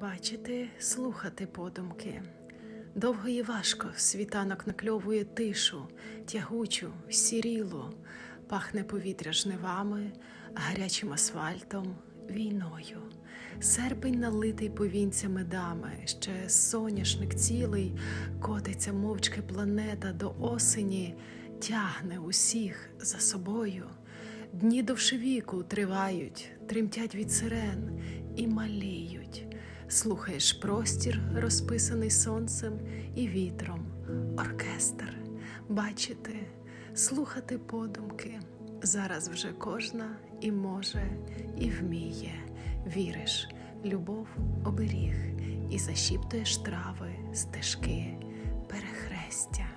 Бачити, слухати подумки. Довго і важко світанок накльовує тишу, тягучу, сірілу, пахне повітря жнивами, гарячим асфальтом, війною. Серпень налитий повінцями дами, ще соняшник цілий, котиться мовчки планета до осені, тягне усіх за собою. Дні довшевіку тривають, тремтять від сирен і маліють. Слухаєш простір, розписаний сонцем і вітром, оркестр, бачити, слухати подумки. Зараз вже кожна і може, і вміє. Віриш, любов оберіг, і зашіптуєш трави, стежки, перехрестя.